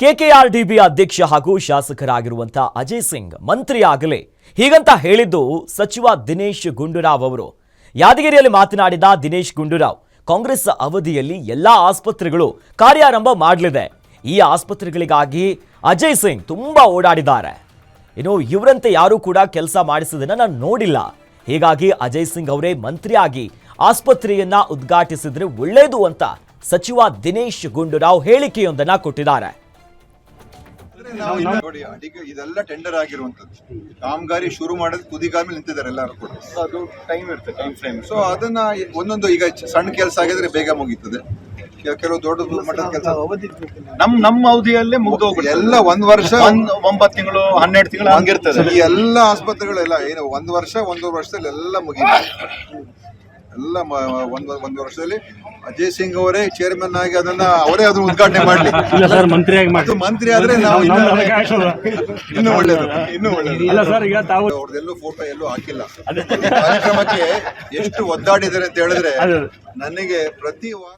KKRDB ಅಧ್ಯಕ್ಷ ಹಾಗೂ ಶಾಸಕರಾಗಿರುವಂತಹ ಅಜಯ್ ಸಿಂಗ್ ಮಂತ್ರಿಯಾಗಲಿ. ಹೀಗಂತ ಹೇಳಿದ್ದು ಸಚಿವ ದಿನೇಶ್ ಗುಂಡೂರಾವ್ ಅವರು. ಯಾದಗಿರಿಯಲ್ಲಿ ಮಾತನಾಡಿದ ದಿನೇಶ್ ಗುಂಡೂರಾವ್, ಕಾಂಗ್ರೆಸ್ ಅವಧಿಯಲ್ಲಿ ಎಲ್ಲಾ ಆಸ್ಪತ್ರೆಗಳು ಕಾರ್ಯಾರಂಭ ಮಾಡಲಿದೆ. ಈ ಆಸ್ಪತ್ರೆಗಳಿಗಾಗಿ ಅಜಯ್ ಸಿಂಗ್ ತುಂಬಾ ಓಡಾಡಿದ್ದಾರೆ. ಇನ್ನು ಇವರಂತೆ ಯಾರೂ ಕೂಡ ಕೆಲಸ ಮಾಡಿಸೋದನ್ನ ನಾನು ನೋಡಿಲ್ಲ. ಹೀಗಾಗಿ ಅಜಯ್ ಸಿಂಗ್ ಅವರೇ ಮಂತ್ರಿಯಾಗಿ ಆಸ್ಪತ್ರೆಯನ್ನ ಉದ್ಘಾಟಿಸಿದ್ರೆ ಒಳ್ಳೆಯದು ಅಂತ ಸಚಿವ ದಿನೇಶ್ ಗುಂಡೂರಾವ್ ಹೇಳಿಕೆಯೊಂದನ್ನ ಕೊಟ್ಟಿದ್ದಾರೆ. ನೋಡಿ ಅಡಿಗೆ ಇದೆಲ್ಲ ಟೆಂಡರ್ ಆಗಿರುವಂತದ್ದು ಕಾಮಗಾರಿ ಶುರು ಮಾಡೋದು ಕುದಿಗಾಮಿ ಮೇಲೆ ನಿಂತಿದ್ದಾರೆ ಎಲ್ಲರೂ ಕೂಡ. ಅದು ಟೈಮ್ ಇರುತ್ತೆ ಟೈಮ್ ಫ್ರೇಮ್ ಸೊ ಅದನ್ನ ಒಂದೊಂದು ಈಗ ಸಣ್ಣ ಕೆಲಸ ಆಗಿದ್ರೆ ಬೇಗ ಮುಗೀತದೆ. ಕೆಲ- ಕೆಲವು ದೊಡ್ಡ ಮಟ್ಟದ ಕೆಲಸ. ನಮ್ ನಮ್ಮ ಅವಧಿಯಲ್ಲೇ ಮುಗಿದು ಹೋಗುತ್ತೆ ಎಲ್ಲ ಒಂದ್ ವರ್ಷ ಒಂಬತ್ತು ತಿಂಗಳು ಹನ್ನೆರಡು ತಿಂಗಳು ಹಂಗಿರ್ತದೆ. ಈ ಎಲ್ಲ ಆಸ್ಪತ್ರೆಗಳೆಲ್ಲ ಏನು ಒಂದ್ ವರ್ಷ ಒಂದೂವರೆ ವರ್ಷದಲ್ಲಿ ಎಲ್ಲ ಮುಗೀತು. ಎಲ್ಲ ಒಂದು ಒಂದ್ ವರ್ಷದಲ್ಲಿ ಅಜಯ್ ಸಿಂಗ್ ಅವರೇ ಚೇರ್ಮನ್ ಆಗಿ ಅದನ್ನ ಅವರೇ ಅದನ್ನ ಉದ್ಘಾಟನೆ ಮಾಡಲಿ. ಇಲ್ಲ ಸರ್ ಮಂತ್ರಿಯಾಗಿ ಮಾಡಿ ಅದು ಮಂತ್ರಿ ಆದ್ರೆ ನಾವು ಇನ್ನೂ ಒಳ್ಳೇದು ಇನ್ನೂ ಒಳ್ಳೇದು. ಇಲ್ಲ ಸರ್ ಈಗ ತಾವು ಅವ್ರದ್ದೆಲ್ಲೂ ಫೋಟೋ ಎಲ್ಲೂ ಹಾಕಿಲ್ಲ. ಕಾರ್ಯಕ್ರಮಕ್ಕೆ ಎಷ್ಟು ಒದ್ದಾಡಿದ್ದಾರೆ ಅಂತ ಹೇಳಿದ್ರೆ ನನಗೆ ಪ್ರತಿ ವಾರ